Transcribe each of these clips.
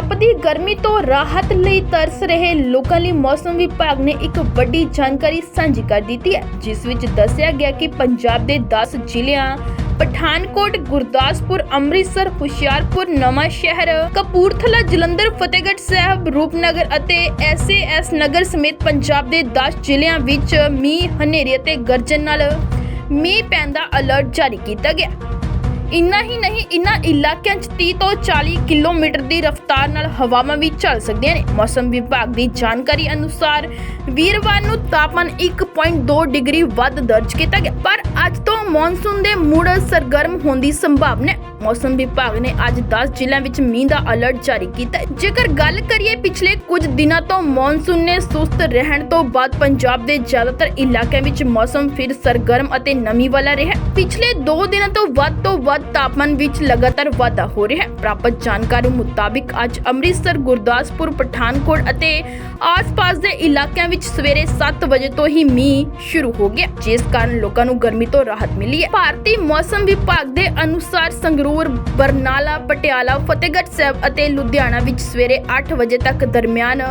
ਤਪਦੀ ਗਰਮੀ ਤੋਂ ਰਾਹਤ ਲਈ ਤਰਸ ਰਹੇ ਲੋਕਾਂ ਲਈ ਮੌਸਮ ਵਿਭਾਗ ਨੇ ਇੱਕ ਵੱਡੀ ਜਾਣਕਾਰੀ ਸਾਂਝੀ ਕਰ ਦਿੱਤੀ ਹੈ, ਜਿਸ ਵਿੱਚ ਦੱਸਿਆ ਗਿਆ ਕਿ ਪੰਜਾਬ ਦੇ 10 ਜ਼ਿਲ੍ਹਿਆਂ ਪਠਾਨਕੋਟ, ਗੁਰਦਾਸਪੁਰ, ਅੰਮ੍ਰਿਤਸਰ, ਹੁਸ਼ਿਆਰਪੁਰ, ਨਵਾਂ ਸ਼ਹਿਰ, ਕਪੂਰਥਲਾ, ਜਲੰਧਰ, ਫਤਿਹਗੜ੍ਹ ਸਾਹਿਬ, ਰੂਪਨਗਰ ਅਤੇ ਐਸਏਐਸ ਨਗਰ ਸਮੇਤ ਪੰਜਾਬ ਦੇ 10 ਜ਼ਿਲ੍ਹਿਆਂ ਵਿੱਚ ਮੀਂਹ, ਹਨੇਰੀ ਅਤੇ ਗਰਜਨ ਨਾਲ ਮੀਂਹ ਪੈਣ ਦਾ ਅਲਰਟ ਜਾਰੀ ਕੀਤਾ ਗਿਆ। ਇੰਨਾ ਹੀ ਨਹੀਂ, ਇਨ੍ਹਾਂ ਇਲਾਕਿਆਂ 'ਚ 30 ਤੋਂ 40 ਕਿਲੋਮੀਟਰ ਦੀ ਰਫ਼ਤਾਰ ਨਾਲ ਹਵਾਵਾਂ ਵੀ ਚੱਲ ਸਕਦੀਆਂ ਨੇ। ਮੌਸਮ ਵਿਭਾਗ ਦੀ ਜਾਣਕਾਰੀ ਅਨੁਸਾਰ ਵੀਰਵਾਰ ਨੂੰ ਤਾਪਮਾਨ 1.2 ਡਿਗਰੀ ਵੱਧ ਦਰਜ ਕੀਤਾ ਗਿਆ। ਪਰ ਅੱਜ ਤੋਂ ਮੌਨਸੂਨ ਦੇ ਮੁੜ ਸਰਗਰਮ ਹੋਣ ਦੀ ਸੰਭਾਵਨਾ ਹੈ। ਮੌਸਮ ਵਿਭਾਗ ਨੇ ਅੱਜ 10 ਜ਼ਿਲ੍ਹਿਆਂ ਵਿੱਚ ਮੀਂਹ ਦਾ ਅਲਰਟ ਜਾਰੀ ਕੀਤਾ ਜੇਕਰ ਗੱਲ ਕਰੀਏ ਪਿਛਲੇ ਕੁਝ ਦਿਨਾਂ ਤੋਂ ਮੌਨਸੂਨ ਨੇ ਸੁਸਤ ਰਹਿਣ ਤੋਂ ਬਾਅਦ ਪੰਜਾਬ ਦੇ ਜ਼ਿਆਦਾਤਰ ਇਲਾਕਿਆਂ ਵਿੱਚ ਮੌਸਮ ਫਿਰ ਸਰਗਰਮ ਅਤੇ ਨਮੀ ਵਾਲਾ ਰਿਹਾ ਪਿਛਲੇ 2 ਦਿਨਾਂ ਤੋਂ ਵੱਧ ਤੋਂ ਵੱਧ ਤਾਪਮਾਨ ਵਿੱਚ ਲਗਾਤਾਰ ਵਾਧਾ ਹੋ ਰਿਹਾ ਹੈ। ਪ੍ਰਾਪਤ ਜਾਣਕਾਰੀ ਮੁਤਾਬਿਕ ਅੱਜ ਅੰਮ੍ਰਿਤਸਰ, ਗੁਰਦਾਸਪੁਰ, ਪਠਾਨਕੋਟ ਅਤੇ ਆਸ-ਪਾਸ ਦੇ ਇਲਾਕਿਆਂ ਵਿੱਚ ਸਵੇਰੇ 7 ਵਜੇ ਤੋਂ ਹੀ ਮੀਂਹ ਸ਼ੁਰੂ ਹੋ ਗਿਆ। ਜਿਸ ਕਾਰਨ ਲੋਕਾਂ ਨੂੰ ਗਰਮੀ ਤੋਂ ਰਾਹਤ ਮਿਲੀ ਹੈ। ਭਾਰਤੀ ਮੌਸਮ ਵਿਭਾਗ ਦੇ ਅਨੁਸਾਰ ਸੰਗਰੂਰ, ਬਰਨਾਲਾ, ਪਟਿਆਲਾ, ਫਤਿਹਗੜ੍ਹ ਸਾਹਿਬ ਅਤੇ ਲੁਧਿਆਣਾ ਵਿੱਚ ਸਵੇਰੇ 8 ਵਜੇ ਤੱਕ ਦਰਮਿਆਨ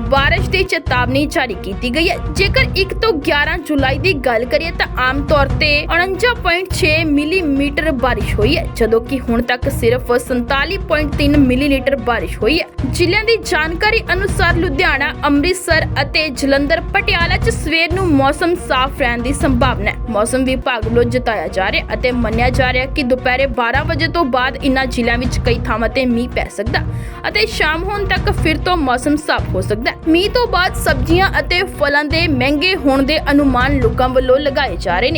ਬਾਰਿਸ਼ ਦੀ ਚੇਤਾਵਨੀ ਜਾਰੀ ਕੀਤੀ ਗਈ ਹੈ। ਜੇਕਰ 1 ਤੋਂ 11 ਜੁਲਾਈ ਦੀ ਗੱਲ ਕਰੀਏ ਤਾਂ ਆਮ ਤੌਰ ਤੇ 49.6 ਮਿਲੀਮੀਟਰ ਬਾਰਿਸ਼ ਹੋਈ ਹੈ, ਜਦੋਂ ਕਿ ਹੁਣ ਤੱਕ ਸਿਰਫ 47.3 ਮਿਲੀਲੀਟਰ ਬਾਰਿਸ਼ ਹੋਈ ਹੈ। ਜ਼ਿਲ੍ਹਿਆਂ ਦੀ ਜਾਣਕਾਰੀ ਅਨੁਸਾਰ ਲੁਧਿਆਣਾ, ਅੰਮ੍ਰਿਤਸਰ ਅਤੇ ਜਲੰਧਰ ਪਟਿਆਲਾ 'ਚ ਸਵੇਰ ਨੂੰ ਮੌਸਮ ਸਾਫ਼ ਰਹਿਣ ਦੀ ਸੰਭਾਵਨਾ ਹੈ। ਮੌਸਮ ਵਿਭਾਗ ਵੱਲੋਂ ਜਤਾਇਆ ਜਾ ਰਿਹਾ ਅਤੇ ਮੰਨਿਆ ਜਾ ਰਿਹਾ ਕਿ ਦੁਪਹਿਰੇ 12 ਵਜੇ ਤੋਂ ਬਾਅਦ ਇਨ੍ਹਾਂ ਜ਼ਿਲ੍ਹਿਆਂ ਵਿੱਚ ਕਈ ਥਾਵਾਂ ਤੇ ਮੀਂਹ ਪੈ ਸਕਦਾ ਅਤੇ ਸ਼ਾਮ ਹੋਣ ਤੱਕ ਫਿਰ ਤੋਂ ਮੌਸਮ ਸਾਫ਼ ਹੋ ਸਕਦਾ ਸਕਦਾ ਹੈ ਮੀਂਹ ਤੋਂ ਬਾਅਦ ਸਬਜ਼ੀਆਂ ਅਤੇ ਫਲਾਂ ਦੇ ਮਹਿੰਗੇ ਹੋਣ ਦੇ ਅਨੁਮਾਨ ਲੋਕਾਂ ਵੱਲੋਂ ਲਗਾਏ ਜਾ ਰਹੇ ਨੇ।